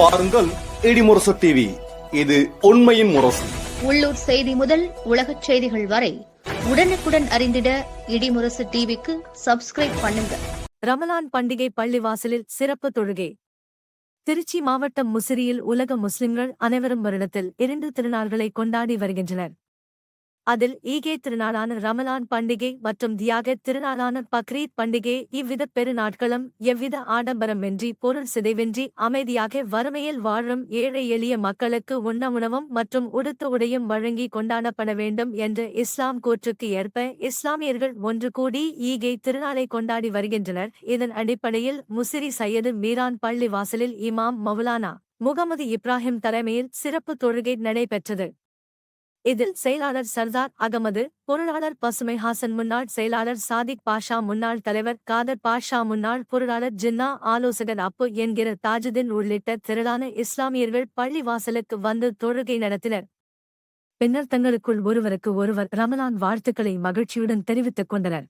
பாருங்கள் இடிமுரசு டிவி இது உண்மையின் முரசு. உள்ளூர் செய்தி முதல் உலகச் செய்திகள் வரை உடனுக்குடன் அறிந்திட இடிமுரசு டிவிக்கு சப்ஸ்கிரைப் பண்ணுங்க. ரமலான் பண்டிகை பள்ளிவாசலில் சிறப்பு தொழுகை. திருச்சி மாவட்டம் முசிறியில் உலக முஸ்லிம்கள் அனைவரும் வருடத்தில் இரண்டு திருநாள்களை கொண்டாடி வருகின்றனர். அதில் ஈகே திருநாளான ரமலான் பண்டிகை மற்றும் தியாக திருநாளான பக்ரீத் பண்டிகை இவ்வித பெருநாட்களும் எவ்வித ஆடம்பரமின்றி பொருள் சிதைவின்றி அமைதியாக வறுமையில் வாழும் ஏழை எளிய மக்களுக்கு உண்ண உணவும் மற்றும் உடுத்த உடையும் வழங்கி கொண்டாடப்பட வேண்டும் என்று இஸ்லாம் கூற்றுக்கு ஏற்ப இஸ்லாமியர்கள் ஒன்று கூடி ஈகை திருநாளை கொண்டாடி வருகின்றனர். இதன் அடிப்படையில் முசிறி சையது மீரான் பள்ளி வாசலில் இமாம் மவுலானா முகமது இப்ராஹிம் தலைமையில் சிறப்பு தொழுகை நடைபெற்றது. இதில் செயலாளர் சர்தார் அகமது பொருளாளர் பசுமை ஹாசன் முன்னாள் செயலாளர் சாதிக் பாஷா முன்னாள் தலைவர் காதர் பாஷா முன்னாள் பொருளாளர் ஜின்னா ஆலோசகர் அப்பு என்கிற தாஜுதீன் உள்ளிட்ட திரளான இஸ்லாமியர்கள் பள்ளி வாசலுக்கு வந்து தொழுகை நடத்தினர். பின்னர் தங்களுக்குள் ஒருவருக்கு ஒருவர் ரமலான் வாழ்த்துக்களை மகிழ்ச்சியுடன் தெரிவித்துக் கொண்டனர்.